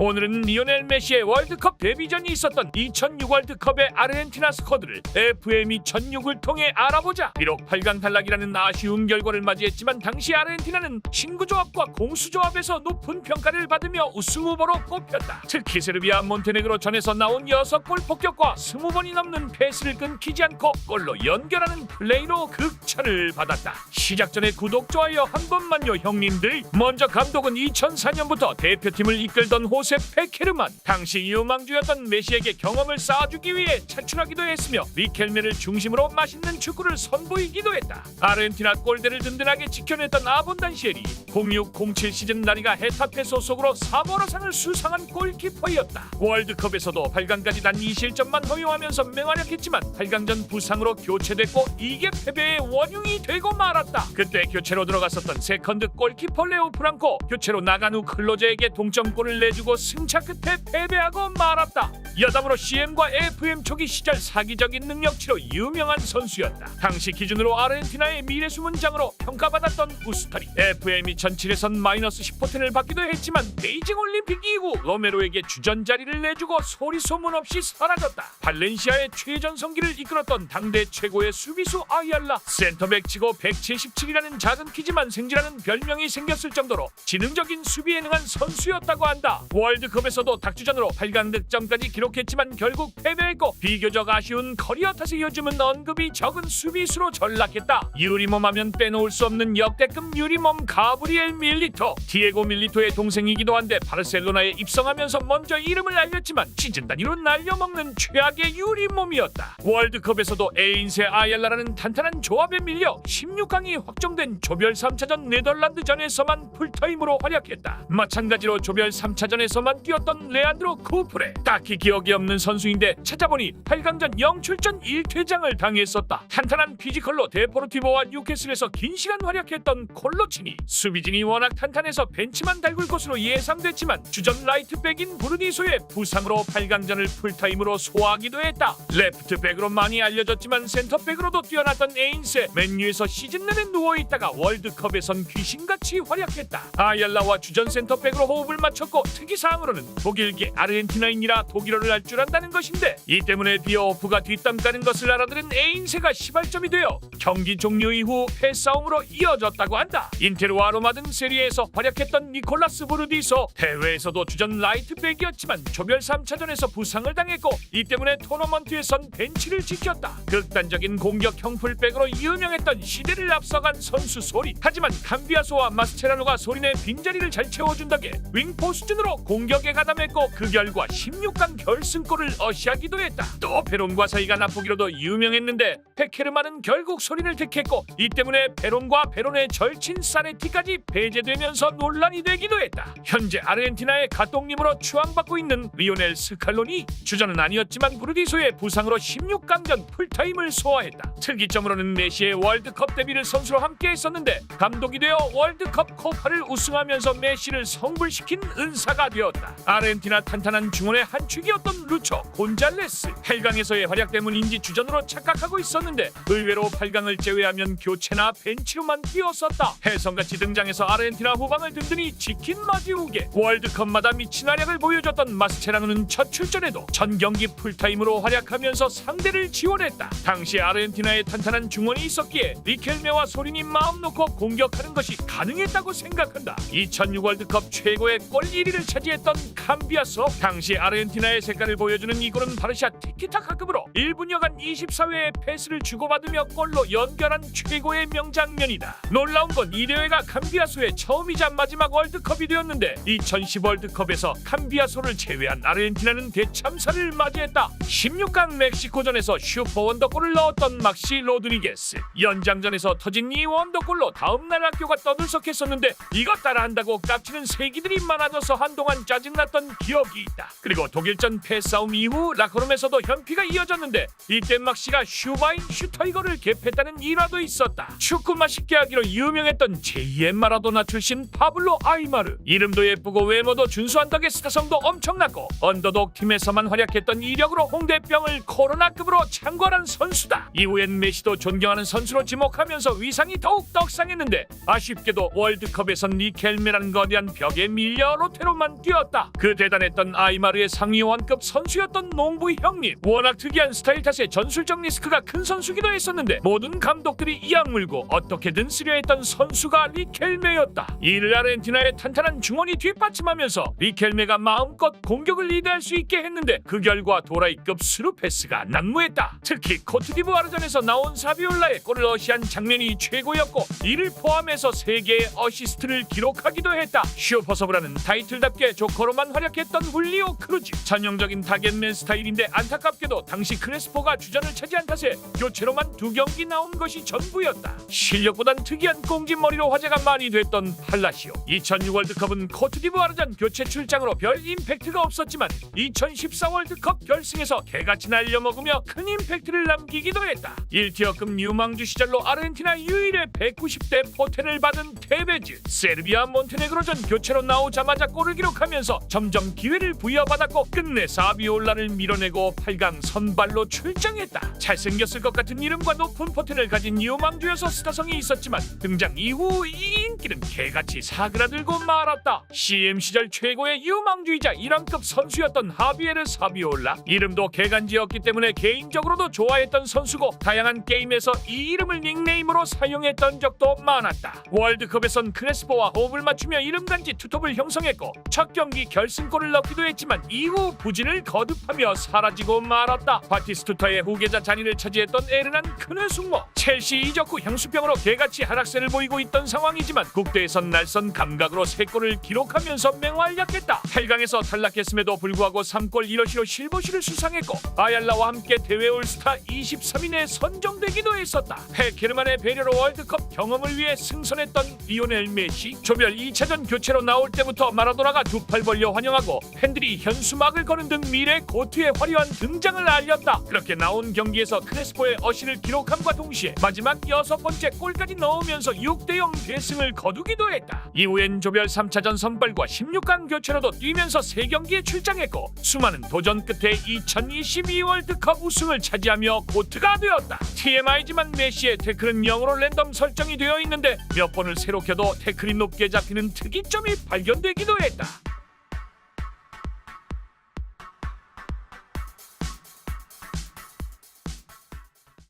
오늘은 리오넬 메시의 월드컵 데뷔전이 있었던 2006 월드컵의 아르헨티나 스쿼드를 FM 2006을 통해 알아보자. 비록 8강 탈락이라는 아쉬운 결과를 맞이했지만 당시 아르헨티나는 신구조합과 공수 조합에서 높은 평가를 받으며 우승 후보로 꼽혔다. 특히 세르비아 몬테네그로 전에서 나온 6골 폭격과 20번이 넘는 패스를 끊기지 않고 골로 연결하는 플레이로 극찬을 받았다. 시작 전에 구독, 좋아요 한 번만요 형님들. 먼저 감독은 2004년부터 대표팀을 이끌던 호세 페케르만. 당시 유망주였던 메시에게 경험을 쌓아주기 위해 차출하기도 했으며 리켈메를 중심으로 맛있는 축구를 선보이기도 했다. 아르헨티나 골대를 든든하게 지켜냈던 아본단시엘이 0607 시즌 나리가 헤타페 소속으로 3월호상을 수상한 골키퍼였다. 월드컵에서도 8강까지 단 2실점만 허용하면서 맹활약했지만 8강전 부상으로 교체됐고 이게 패배의 원흉이 되고 말았다. 그때 교체로 들어갔었던 세컨드 골키퍼 레오 프랑코 교체로 나간 후 클로제에게 동점골을 내주고 승차 끝에 패배하고 말았다. 여담으로 CM과 FM 초기 시절 사기적인 능력치로 유명한 선수였다. 당시 기준으로 아르헨티나의 미래 수문장으로 평가받았던 우스타리. FM 2007에선 마이너스 10포텐을 받기도 했지만 베이징 올림픽 이후 로메로에게 주전 자리를 내주고 소리 소문 없이 사라졌다. 발렌시아의 최전성기를 이끌었던 당대 최고의 수비수 아이알라 센터백 치고 177이라는 작은 키지만 생지라는 별명이 생겼을 정도로 지능적인 수비에 능한 선수였다고 한다. 월드컵에서도 닥주전으로 8강 득점까지 기록했지만 결국 패배했고 비교적 아쉬운 커리어 탓에 요즘은 언급이 적은 수비수로 전락했다. 유리몸 하면 빼놓을 수 없는 역대급 유리몸 가브리엘 밀리토 디에고 밀리토의 동생이기도 한데 바르셀로나에 입성하면서 먼저 이름을 알렸지만 시즌 단위로 날려먹는 최악의 유리몸이었다. 월드컵에서도 에인세 아얄라라는 탄탄한 조합에 밀려 16강이 확정된 조별 3차전 네덜란드전에서만 풀타임으로 활약했다. 마찬가지로 조별 3차전에서 만 뛰었던 레안드로 쿠프레 딱히 기억이 없는 선수인데 찾아보니 8강전 0출전 1퇴장을 당했었다. 탄탄한 피지컬로 데포르티보와 뉴캐슬에서 긴 시간 활약했던 콜로치니 수비진이 워낙 탄탄해서 벤치만 달굴 것으로 예상됐지만 주전 라이트백인 브루니소의 부상으로 8강전을 풀타임으로 소화하기도 했다. 레프트백으로 많이 알려졌지만 센터백으로도 뛰어났던 에인세 맨유에서 시즌 내내 누워있다가 월드컵에선 귀신같이 활약했다. 아얄라와 주전 센터백으로 호흡을 맞췄고 특이사 항으로는 독일계 아르헨티나인이라 독일어를 알 줄 안다는 것인데 이 때문에 비어오프가 뒷담 까는 것을 알아들은 에인세가 시발점이 되어 경기 종료 이후 패싸움으로 이어졌다고 한다. 인테르와 로마 등 세리에서 활약했던 니콜라스 브루디소 대회에서도 주전 라이트백이었지만 조별 3차전에서 부상을 당했고 이 때문에 토너먼트에선 벤치를 지켰다. 극단적인 공격 형 풀백으로 유명했던 시대를 앞서간 선수 소리. 하지만 감비아소와 마스체라노가 소리내 빈자리를 잘 채워준 덕에 윙포 수준으로 공격에 가담했고 그 결과 16강 결승골을 어시하기도 했다. 또 페론과 사이가 나쁘기로도 유명했는데 페케르만은 결국 소리를 택했고 이 때문에 페론과 페론의 절친 사네티까지 배제되면서 논란이 되기도 했다. 현재 아르헨티나의 가똥님으로 추앙받고 있는 리오넬 스칼로니 주전은 아니었지만 브루디소의 부상으로 16강전 풀타임을 소화했다. 특이점으로는 메시의 월드컵 데뷔를 선수로 함께 했었는데 감독이 되어 월드컵 코파를 우승하면서 메시를 성불시킨 은사가 되었다. 아르헨티나 탄탄한 중원의 한 축이었던 루초 곤잘레스 8강에서의 활약 때문인지 주전으로 착각하고 있었는데 의외로 8강 을 제외하면 교체나 벤치로만 뛰었었다. 혜성같이 등장해서 아르헨티나 후방을 든든히 지킨 마지우게 월드컵마다 미친 활약을 보여줬던 마스체라노는 첫 출전에도 전 경기 풀타임으로 활약하면서 상대를 지원했다. 당시 아르헨티나에 탄탄한 중원이 있었기에 리켈메와 소린이 마음 놓고 공격하는 것이 가능했다고 생각한다. 2006 월드컵 최고의 골 1위를 차지했던 캄비아소 당시 아르헨티나의 색깔을 보여주는 이 골은 바르샤 티키타카급으로 1분여간 24회의 패스를 주고받으며 골로 연결한 최고의 명장면이다. 놀라운 건 이 대회가 캄비아소의 처음이자 마지막 월드컵이 되었는데 2010 월드컵에서 캄비아소를 제외한 아르헨티나는 대참사를 맞이했다. 16강 멕시코전에서 슈퍼 원더골을 넣었던 막시 로드리게스 연장전에서 터진 이 원더골로 다음날 학교가 떠들썩했었는데 이것 따라한다고 깝치는 세기들이 많아져서 한동안 짜증났던 기억이 있다. 그리고 독일전 패싸움 이후 라커룸에서도 현피가 이어졌는데 이때 막시가 슈바인 슈터이거를 개패 했다는 일화도 있었다. 축구 맛있게 하기로 유명했던 제2의 마라도나 출신 파블로 아이마르 이름도 예쁘고 외모도 준수한 덕에 스타성도 엄청났고 언더독 팀에서만 활약했던 이력으로 홍대병을 코로나급으로 창궐한 선수다. 이후엔 메시도 존경하는 선수로 지목하면서 위상이 더욱 떡상했는데 아쉽게도 월드컵에선 니켈메라는 거대한 벽에 밀려 로테로만 뛰었다. 그 대단했던 아이마르의 상위원급 선수였던 농부 형님. 워낙 특이한 스타일 탓에 전술적 리스크가 큰 선수기도 했었는데 모든 감독들이 이악물고 어떻게든 쓰려 했던 선수가 리켈메였다. 이를 아르헨티나의 탄탄한 중원이 뒷받침하면서 리켈메가 마음껏 공격을 리드할 수 있게 했는데 그 결과 도라이급 스루 패스가 난무했다. 특히 코트디부아르전에서 나온 사비올라의 골을 어시한 장면이 최고였고 이를 포함해서 3개의 어시스트를 기록하기도 했다. 슈퍼서브라는 타이틀답게 조커로만 활약했던 훌리오 크루즈 전형적인 타겟맨 스타일인데 안타깝게도 당시 크레스포가 주전을 차지한 탓에 교체로만 두 경기 나온 것이 전부였다. 실력보단 특이한 꽁지머리로 화제가 많이 됐던 팔라시오 2006 월드컵은 코트디부아르전 교체 출장으로 별 임팩트가 없었지만 2014 월드컵 결승에서 개같이 날려먹으며 큰 임팩트를 남기기도 했다. 1티어급 유망주 시절로 아르헨티나 유일의 190대 포텐을 받은 테베즈 세르비아 몬테네그로전 교체로 나오자마자 골을 기록하면서 점점 기회를 부여받았고 끝내 사비올라를 밀어내고 8강 선발로 출장했다. 잘생겼을 것 같은 이름과 높은 포텐 을 가진 유망주여서 스타성이 있었지만 등장 이후 이 인기는 개같이 사그라들고 말았다. CM 시절 최고의 유망주이자 1왕급 선수였던 하비에르 사비올라 이름도 개간지였기 때문에 개인적으로도 좋아했던 선수고 다양한 게임에서 이 이름을 닉네임으로 사용했던 적도 많았다. 월드컵에선 크레스포와 호흡을 맞추며 이름간지 투톱을 형성했고 첫 경기 결승골을 넣기도 했지만 이후 부진을 거듭하며 사라지고 말았다. 바티스투타의 후계자 자리를 차지했던 에르난 숙모 첼시 이적 후 향수병으로 개같이 하락세를 보이고 있던 상황이지만 국대에선 날선 감각으로 3골을 기록하면서 맹활약했다. 8강에서 탈락했음에도 불구하고 3골 1어시로 실버시를 수상했고 아얄라와 함께 대회 올스타 23인에 선정되기도 했었다. 페케르만의 배려로 월드컵 경험을 위해 승선했던 리오넬 메시 조별 2차전 교체로 나올 때부터 마라도나가 두 팔 벌려 환영하고 팬들이 현수막을 거는 등 미래 고트의 화려한 등장을 알렸다. 그렇게 나온 경기에서 크레스포의 어시를 기록함과 동시에 마지막 여섯 번째 골까지 넣으면서 6대0 대승을 거두기도 했다. 이후엔 조별 3차전 선발과 16강 교체로도 뛰면서 3경기에 출장했고 수많은 도전 끝에 2022 월드컵 우승을 차지하며 고트가 되었다. TMI지만 메시의 태클은 0으로 랜덤 설정이 되어 있는데 몇 번을 새로 켜도 태클이 높게 잡히는 특이점이 발견되기도 했다.